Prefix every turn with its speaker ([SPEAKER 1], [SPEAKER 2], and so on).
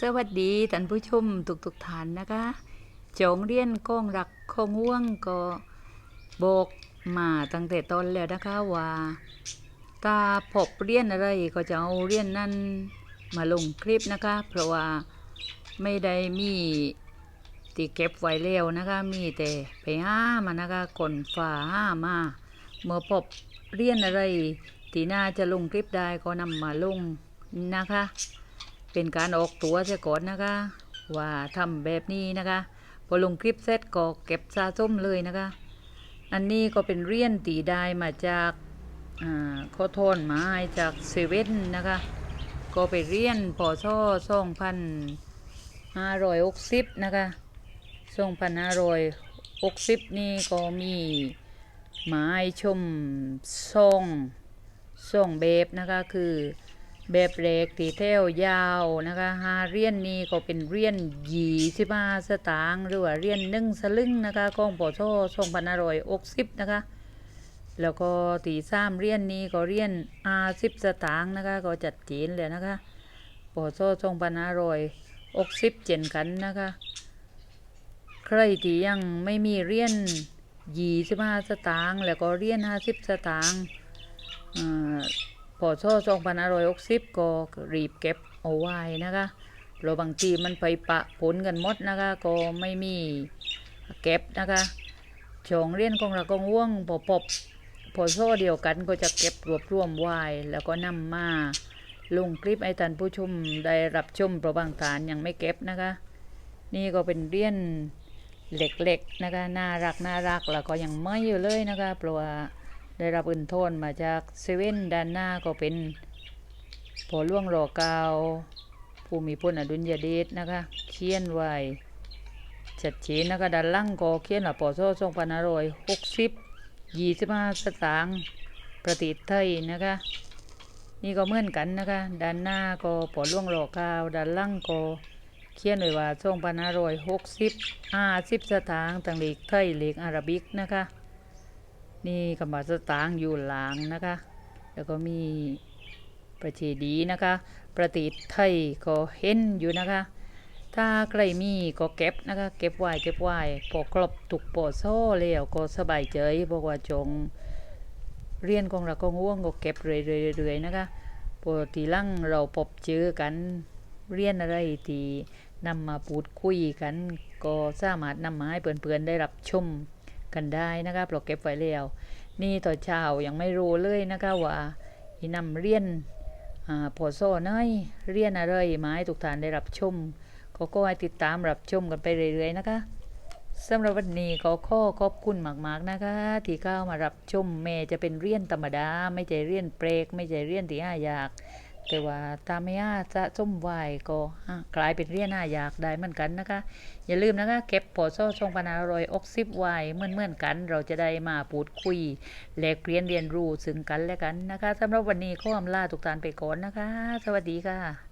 [SPEAKER 1] สวัสดีท่านผู้ชมทุกทุกๆท่านนะคะจงเรียนก้องรักคงว่วงก็บอกมาตั้งแต่ต้นแล้วนะคะว่าถ้าพบเรียนอะไรก็จะเอาเรียนนั้นมาลงคลิปนะคะ เพราะว่าไม่ได้มีตีเก็บไว้แล้วนะคะ มีแต่ไปห้ามานะคะคนฝ่าห้ามาเมื่อพบเรียนอะไรที่น่าจะลงคลิปได้ก็นำมาลงนะคะ เป็นการออกตัวเสียก่อนนะคะ ว่าทำแบบนี้นะคะ พอลงคลิปเสร็จก็เก็บสะสมเลยนะคะ อันนี้ก็เป็นเรียญตีได้มาจากอข้อโทนไม้จากเซเว่นนะคะ ก็ไปเรียนพอช่อสองพันห้าร้อยหกสิบนะคะสองพันห้าร้อยหกสิบนี่ก็มีไม้ชมส่องส่องแบบนะคะคือ แบบเล็กตีเทวยาวนะคะหาเรียนนี้ก็เป็นเรียญยี่สิบห้าสตางค์หรือว่าเรียญหนึ่งสลึงนะคะของปอโซสองพันห้าร้อยหกสิบนะคะ แล้วก็ตีสามเรียนนี้ก็เรียญอาสิบสตางค์นะคะ ก็จัดเจนเลยนะคะปอโซสองพันห้าร้อยหกสิบเจนกันนะคะ ใครที่ยังไม่มีเรียญยี่สิบห้าสตางค์แล้วก็เรียญห้าสิบสตางค์ พอช่อสองพันห้าร้อยหกสิบก็รีบเก็บเอาไว้นะคะเราะบางทีมันไปปะปนกันหมดนะคะก็ไม่มีเก็บนะคะช่องเรียนของเราก็ง่วงพอปบพอโซ่เดียวกันก็จะเก็บรวบรวมไว้แล้วก็นำมาลงคลิปให้ท่านผู้ชมได้รับชมเพราะบางฐานยังไม่เก็บนะคะ นี่ก็เป็นเรียนเหล็กๆนะคะน่ารักน่ารักแล้วก็ยังไม่อยู่เลยนะคะเพราะว่า ได้รับอื่นโทนมาจากเซเว่นด้านหน้าก็เป็นพอล่วงรอเกาว ผู้มีพลอดุลยเดชนะคะเขียนไว้ชัดเจนนะคะด้านล่างก็เขียนว่าปอโซ่สองพันห้าร้อยหกสิบยี่สิบห้าสตางค์ประเทไทยนะคะ นี่ก็เหมือนกันนะคะ ด้านหน้าก็ปอล่วงรอเกาว ด้านล่างก็เขียนไว้ว่าสองพันห้าร้อยหกสิบห้าสิบสตางค์ต่างเลขไทยเลขอาราบิกนะคะ นี่กำบาสตางอยู่หลังนะคะ แล้วก็มีประเทศดีนะคะ ประเทศไทยก็เห็นอยู่นะคะ ถ้าใครมีก็เก็บนะคะ เก็บไว้เก็บไว้พอครบถูกปอโซ่แล้วก็สบายใจบอกว่าจงเรียนของเราก็ง่วงก็เก็บเรื่อยๆๆนะคะพอทีลั่งเราพบเจอกันเรียนอะไรที่นำมาพูดคุยกัน ก็สามารถนำมาให้เพื่อนๆได้รับชม กันได้นะคะเราเก็บไว้แล้วนี่ต่อเช้ายังไม่รู้เลยนะคะว่าอีนำเรียนอพอโซ่น้อยเรียนอะไรมาให้ทุกท่านได้รับชมก็ก็ให้ติดตามรับชมกันไปเรื่อยๆนะคะสำหรับวันนี้ก็ขอขอบคุณมากๆนะคะ ที่เข้ามารับชมแม่จะเป็นเรียนธรรมดา ไม่ใช่เรียนเปรก ไม่ใช่เรียนที่ห้าอยาก แต่ว่าตาไม่ยาจะส้มไหวก็กลายเป็นเรียนห้าอยากได้เหมือนกันนะคะ อย่าลืมนะคะเก็บพอโซ่ชงปนารอยอกซิบไว้เหมือนเหมือนกัน เราจะได้มาพูดคุยแลกเปลี่ยนเรียนรู้ซึ่งกันและกันนะคะสำหรับวันนี้ขออำลาทุกท่านไปก่อนนะคะ สวัสดีค่ะ